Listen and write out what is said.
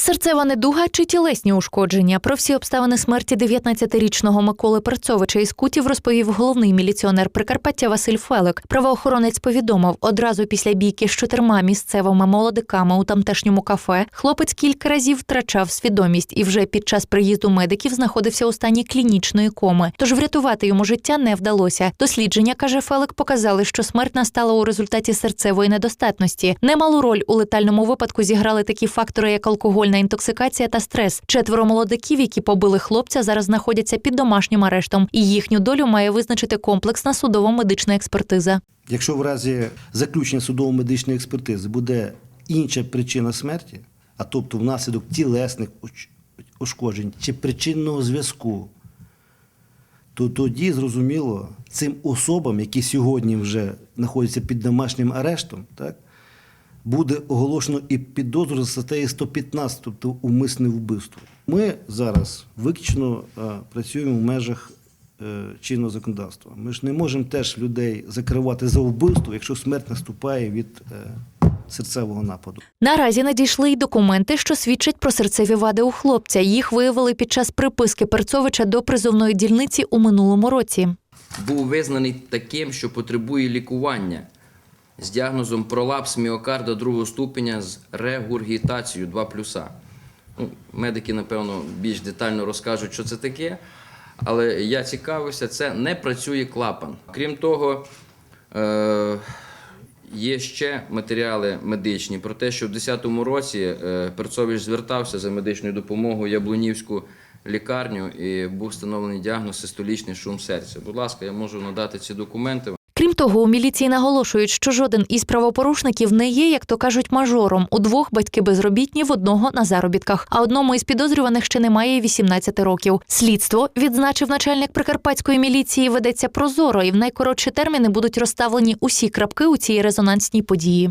Серцева недуга чи тілесні ушкодження. Про всі обставини смерті 19-річного Миколи Перцовича із Кутів розповів головний міліціонер Прикарпаття Василь Фелик. Правоохоронець повідомив, одразу після бійки з чотирма місцевими молодиками у тамтешньому кафе хлопець кілька разів втрачав свідомість і вже під час приїзду медиків знаходився у стані клінічної коми. Тож врятувати йому життя не вдалося. Дослідження каже Фелик, показали, що смерть настала у результаті серцевої недостатності. Немалу роль у летальному випадку зіграли такі фактори, як алкогольна інтоксикація та стрес. Четверо молодиків, які побили хлопця, зараз знаходяться під домашнім арештом, і їхню долю має визначити комплексна судово-медична експертиза. Якщо в разі заключення судово-медичної експертизи буде інша причина смерті, а тобто внаслідок тілесних ушкоджень чи причинного зв'язку, то тоді зрозуміло цим особам, які сьогодні вже знаходяться під домашнім арештом, так, буде оголошено і підозру за статтею 115, тобто умисне вбивство. Ми зараз виключно е, працюємо в межах е, чинного законодавства. Ми ж не можемо теж людей закривати за вбивство, якщо смерть наступає від е, серцевого нападу. Наразі надійшли й документи, що свідчать про серцеві вади у хлопця. Їх виявили під час приписки Перцовича до призовної дільниці у минулому році. був визнаний таким, що потребує лікування з діагнозом пролапс міокарда другого ступеня з регургітацією 2 плюса. Ну, медики, напевно, більш детально розкажуть, що це таке. Але я цікавився, це не працює клапан. Крім того, е- є ще матеріали медичні про те, що в 2010 році е, Перцович звертався за медичною допомогою Яблунівську лікарню і був встановлений діагноз систолічний шум серця. Будь ласка, я можу надати ці документи. Крім того, у міліції наголошують, що жоден із правопорушників не є, як то кажуть, мажором. У двох батьки безробітні, в одного на заробітках, а одному із підозрюваних ще немає й 18 років. Слідство відзначив начальник прикарпатської міліції. Ведеться прозоро, і в найкоротші терміни будуть розставлені усі крапки у цій резонансній події.